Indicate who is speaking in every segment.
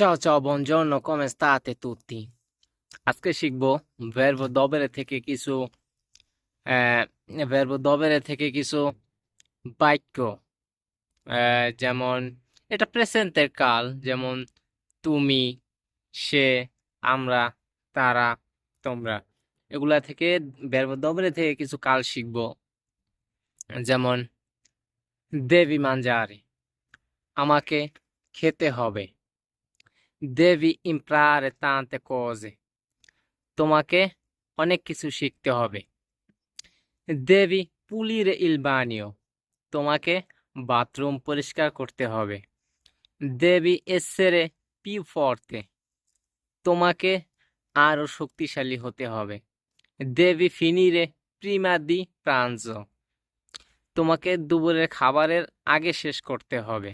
Speaker 1: Ciao ciao, buongiorno, come state tutti? আজকে শিখব verbo dovere থেকে কিছু verbo dovere থেকে কিছু বাক্য যেমন এটা প্রেজেন্টের কাল যেমন তুমি সে আমরা তারা তোমরা এগুলা থেকে verbo dovere থেকে কিছু কাল শিখব যেমন দেবি mangiare আমাকে খেতে হবে devi imparare tante cose তোমাকে অনেক কিছু শিখতে হবে pulire il bagno তোমাকে বাথরুম পরিষ্কার করতে হবে devi essere più forte তোমাকে আরও শক্তিশালী হতে হবে finire prima di pranzo তোমাকে দুপুরের খাবারের আগে শেষ করতে হবে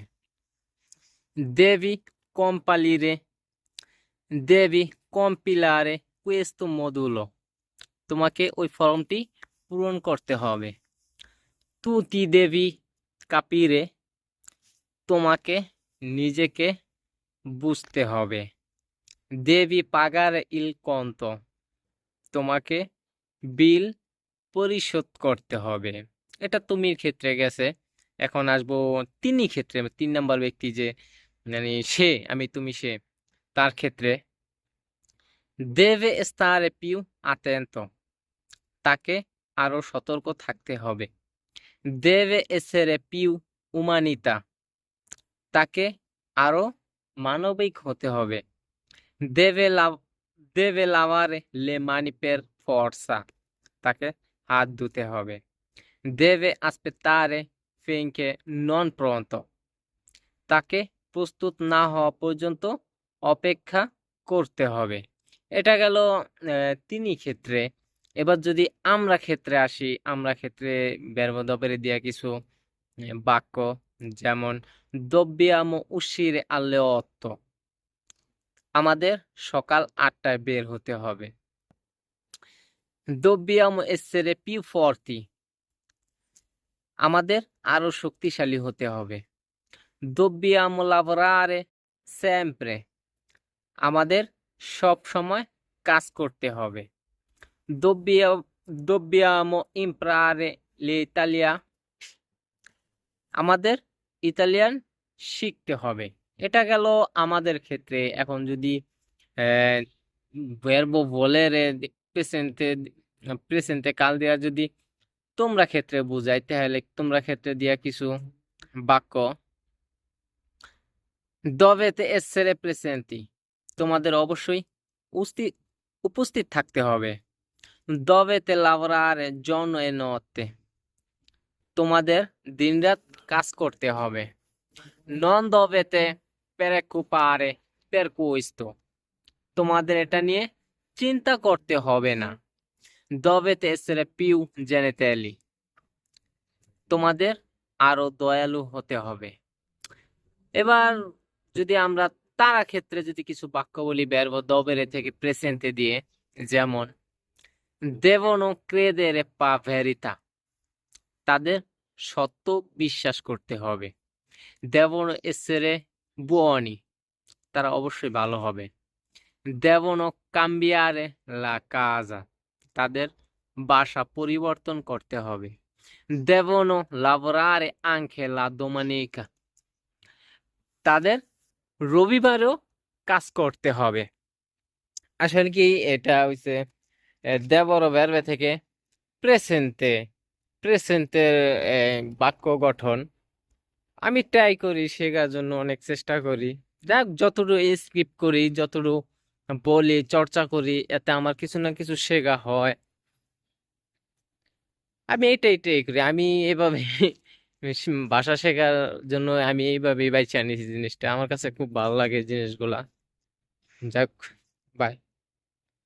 Speaker 1: devi compilare devi compilare questo modulo. তোমাকে ওই ফর্মটি পূরণ করতে হবে। tu ti devi তোমাকে নিজেকে বুঝতে হবে। pagare il conto তোমাকে বিল পরিশোধ করতে হবে। এটা তুমির ক্ষেত্রে গেছে। এখন আসব তিনি ক্ষেত্রে। তিন নাম্বার ব্যক্তি যে মানে সে, আমি, তুমি সে। তার ক্ষেত্রে দেবে স্তারে পিউ আতেন্ত। তাকে আরও সতর্ক থাকতে হবে। দেবে এসেরে পিউ উমানিতা। তাকে আরও মানবিক হতে হবে। দেবে লা দেবে লাভারে লে মানিপের ফর্সা। তাকে হাত ধুতে হবে। দেবে আসবে তারে ফেঙ্কে নন প্রন্ত তাকে প্রস্তুত না হওয়া পর্যন্ত অপেক্ষা করতে হবে। এটা গেল তিনি ক্ষেত্রে। এবার যদি আমরা ক্ষেত্রে আসি, আমরা ক্ষেত্রে বেরবদপেরে দেওয়া কিছু বাক্য যেমন dobbiamo uscire alle otto আমাদের সকাল আটটায় বের হতে হবে। dobbiamo essere più forti আমাদের আরও শক্তিশালী হতে হবে। dobbiamo lavorare sempre আমাদের সব সময় কাজ করতে হবে। l'Italia আমাদের ইতালিয়ান শিখতে হবে। এটা গেল আমাদের ক্ষেত্রে। এখন যদি ভার্বো ভোলেরে প্রেজেন্টে প্রেজেন্টে কাল দেওয়া যদি তোমরা ক্ষেত্রে বুঝাই, তাহলে তোমরা ক্ষেত্রে দেওয়া কিছু বাক্য। Dovete essere presenti? তোমাদের অবশ্যই উপস্থিত থাকতে হবে। দবেতে লাভরার জন এনতে তোমাদের দিনরাত কাজ করতে হবে। নন দবেতে পেরেকু পারে পেরকু তোমাদের এটা নিয়ে চিন্তা করতে হবে না। দবেতে এসে পিউ জেনে তেলি। তোমাদের আরও দয়ালু হতে হবে। এবার যদি আমরা তারা ক্ষেত্রে যদি কিছু বাক্য বলি বের দবেরে থেকে প্রেসেন্টে দিয়ে, যেমন দেবন ক্রেদের পাভেরিতা, তাদের সত্য বিশ্বাস করতে হবে। দেবন এসেরে বুয়ানি, তারা অবশ্যই ভালো হবে। দেবন কাম্বিয়ারে লা কাজা, তাদের বাসা পরিবর্তন করতে হবে। দেবন লাভরারে আংখে লা দোমানিকা, তাদের রবিবারেও কাজ করতে হবে। আসলে কি, এটা হইছে দেবর ভার্বে থেকে প্রেসেন্টে, প্রেসেন্টের বাক্য গঠন। আমি ট্রাই করি, শেখার জন্য অনেক চেষ্টা করি। যাক, যতটুকু স্কিপ করি, যতটুকু বলি, চর্চা করি, এতে আমার কিছু না কিছু শেখা হয়। আমি এটাই ট্রাই করি। আমি এভাবে ভাষা শেখার জন্য আমি এইভাবেই বাইছে আনিছি জিনিসটা। আমার কাছে খুব ভালো লাগে জিনিসগুলা। যাক বাই